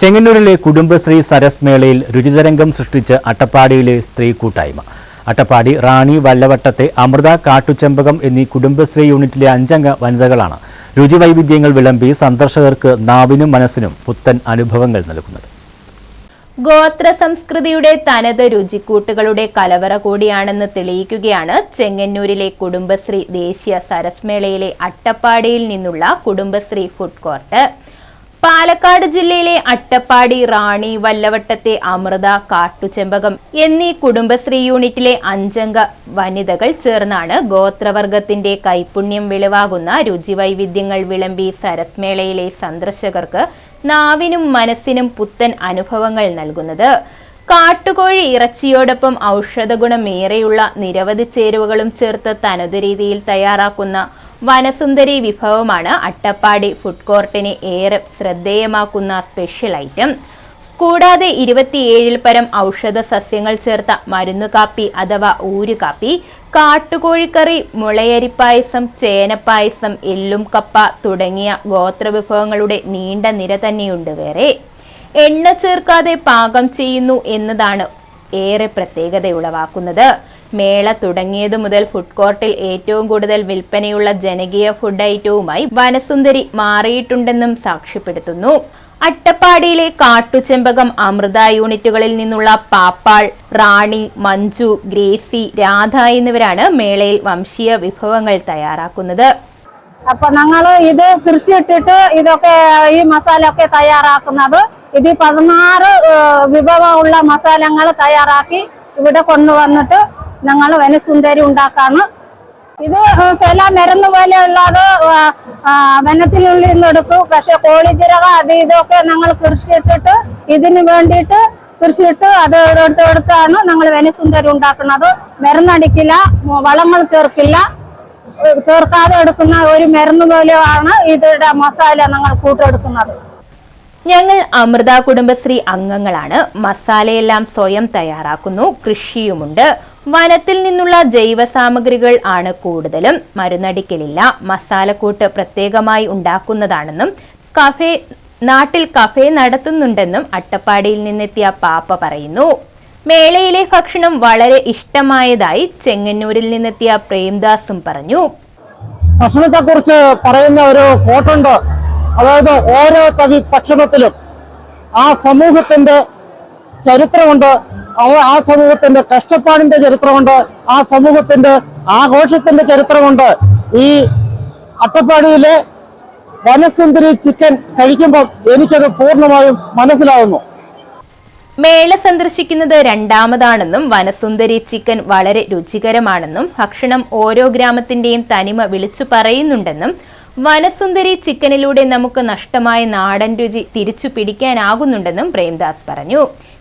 ചെങ്ങന്നൂരിലെ കുടുംബശ്രീ സരസ് മേളയിൽ രുചിതരംഗം സൃഷ്ടിച്ച് അട്ടപ്പാടിയിലെ സ്ത്രീ കൂട്ടായ്മ. അട്ടപ്പാടി റാണി വല്ലവട്ടത്തെ അമൃത കാട്ടുചെമ്പകം എന്നീ കുടുംബശ്രീ യൂണിറ്റിലെ അഞ്ചംഗ വനിതകളാണ് രുചിവൈവിധ്യങ്ങൾ വിളമ്പി സന്ദർശകർക്ക് നാവിനും മനസ്സിനും പുത്തൻ അനുഭവങ്ങൾ നൽകുന്നത്. ഗോത്ര സംസ്കൃതിയുടെ തനത് രുചിക്കൂട്ടുകളുടെ കലവറ കൂടിയാണെന്ന് തെളിയിക്കുകയാണ് ചെങ്ങന്നൂരിലെ കുടുംബശ്രീ ദേശീയ സരസ്മേളയിലെ അട്ടപ്പാടിയിൽ നിന്നുള്ള കുടുംബശ്രീ ഫുഡ് കോർട്ട്. പാലക്കാട് ജില്ലയിലെ അട്ടപ്പാടി റാണി വല്ലവട്ടത്തെ അമൃത കാട്ടുചെമ്പകം എന്നീ കുടുംബശ്രീ യൂണിറ്റിലെ അഞ്ചംഗ വനിതകൾ ചേർന്നാണ് ഗോത്രവർഗത്തിന്റെ കൈപുണ്യം വെളിവാകുന്ന രുചിവൈവിധ്യങ്ങൾ വിളമ്പി സരസ്മേളയിലെ സന്ദർശകർക്ക് നാവിനും മനസ്സിനും പുത്തൻ അനുഭവങ്ങൾ നൽകുന്നത്. കാട്ടുകോഴി ഇറച്ചിയോടൊപ്പം ഔഷധഗുണമേറെയുള്ള നിരവധി ചേരുവകളും ചേർത്ത് തനതു രീതിയിൽ തയ്യാറാക്കുന്ന വനസുന്ദരി വിഭവമാണ് അട്ടപ്പാടി ഫുഡ് കോർട്ടിനെ ഏറെ ശ്രദ്ധേയമാക്കുന്ന സ്പെഷ്യൽ ഐറ്റം കൂടാതെ ഇരുപത്തിയേഴിൽ പരം ഔഷധ സസ്യങ്ങൾ ചേർത്ത മരുന്നുകാപ്പി അഥവാ ഊരുകാപ്പി കാട്ടുകോഴിക്കറി മുളയരിപ്പായസം ചേനപ്പായസം എല്ലും കപ്പ തുടങ്ങിയ ഗോത്രവിഭവങ്ങളുടെ നീണ്ട നിര തന്നെയുണ്ട് വേറെ. എണ്ണ ചേർക്കാതെ പാകം ചെയ്യുന്നു എന്നതാണ് ഏറെ പ്രത്യേകതയുളവാക്കുന്നത്. മേള തുടങ്ങിയതു മുതൽ ഫുഡ് കോർട്ടിൽ ഏറ്റവും കൂടുതൽ വിൽപ്പനയുള്ള ജനകീയ ഫുഡ് ഐറ്റവുമായി വനസുന്ദരി മാറിയിട്ടുണ്ടെന്നും സാക്ഷ്യപ്പെടുത്തുന്നു. അട്ടപ്പാടിയിലെ കാട്ടുചെമ്പകം അമൃത യൂണിറ്റുകളിൽ നിന്നുള്ള പാപ്പാൾ റാണി മഞ്ജു ഗ്രേസി രാധ എന്നിവരാണ് മേളയിൽ വംശീയ വിഭവങ്ങൾ തയ്യാറാക്കുന്നത്. അപ്പൊ ഞങ്ങൾ ഇത് കൃഷി ഇട്ടിട്ട് ഇതൊക്കെ ഈ മസാല ഒക്കെ തയ്യാറാക്കുന്നത്. ഇത് പതിനാറ് വിഭവമുള്ള മസാലകൾ തയ്യാറാക്കി ഇവിടെ കൊണ്ടുവന്നിട്ട് ഞങ്ങൾ വനസുന്ദരി ഉണ്ടാക്കാണ് ഇത് ചില മരുന്ന് പോലെയുള്ളത് വനത്തിനുള്ളിൽ നിന്ന് എടുക്കും പക്ഷെ കോളിജിരക അത് ഇതൊക്കെ ഞങ്ങൾ കൃഷി ഇട്ടിട്ട് ഇതിന് വേണ്ടിയിട്ട് കൃഷിയിട്ട് അത് എടുത്ത് എടുത്താണ് ഞങ്ങൾ വനസുന്ദരി ഉണ്ടാക്കുന്നത്. മരുന്നടിക്കില്ല വളങ്ങൾ ചേർക്കില്ല. ചേർക്കാതെ എടുക്കുന്ന ഒരു മരുന്ന് പോലെയാണ് ഇതിന്റെ മസാല ഞങ്ങൾ കൂട്ടെടുക്കുന്നത്. ഞങ്ങൾ അമൃത കുടുംബശ്രീ അംഗങ്ങളാണ്. മസാലയെല്ലാം സ്വയം തയ്യാറാക്കുന്നു. കൃഷിയുമുണ്ട്. വനത്തിൽ നിന്നുള്ള ജൈവ സാമഗ്രികൾ ആണ് കൂടുതലും. മരുന്നടിക്കലില്ല. മസാലക്കൂട്ട് പ്രത്യേകമായി ഉണ്ടാക്കുന്നതാണെന്നും കഫേ നാട്ടിൽ കഫേ നടത്തുന്നുണ്ടെന്നും അട്ടപ്പാടിയിൽ നിന്നെത്തിയ പാപ്പ പറയുന്നു. മേളയിലെ ഭക്ഷണം വളരെ ഇഷ്ടമായതായി ചെങ്ങന്നൂരിൽ നിന്നെത്തിയ പ്രേംദാസും പറഞ്ഞു. ഭക്ഷണത്തെ കുറിച്ച് പറയുന്ന ഒരു കോട്ടുണ്ട് അതായത് ഓരോ കവി ഭക്ഷണത്തിലും ആ സമൂഹത്തിന്റെ ചരിത്രമുണ്ട്. ആ സമൂഹത്തിന്റെ കഷ്ടപ്പാടിന്റെ ചരിത്രമുണ്ട് ആ സമൂഹത്തിന്റെ ആഘോഷത്തിന്റെ ചരിത്രമുണ്ട്. ഈ അട്ടപ്പാടിയിലെ വനസുന്ദരി ചിക്കൻ കഴിക്കുമ്പോൾ എനിക്കത് പൂർണമായും മനസ്സിലാവുന്നു. മേള സന്ദർശിക്കുന്നത് രണ്ടാമതാണെന്നും വനസുന്ദരി ചിക്കൻ വളരെ രുചികരമാണെന്നും ഭക്ഷണം ഓരോ ഗ്രാമത്തിന്റെയും തനിമ വിളിച്ചു പറയുന്നുണ്ടെന്നും വനസുന്ദരി ചിക്കനിലൂടെ നമുക്ക് നഷ്ടമായ നാടൻ രുചി തിരിച്ചു പിടിക്കാനാകുന്നുണ്ടെന്നും പ്രേംദാസ് പറഞ്ഞു.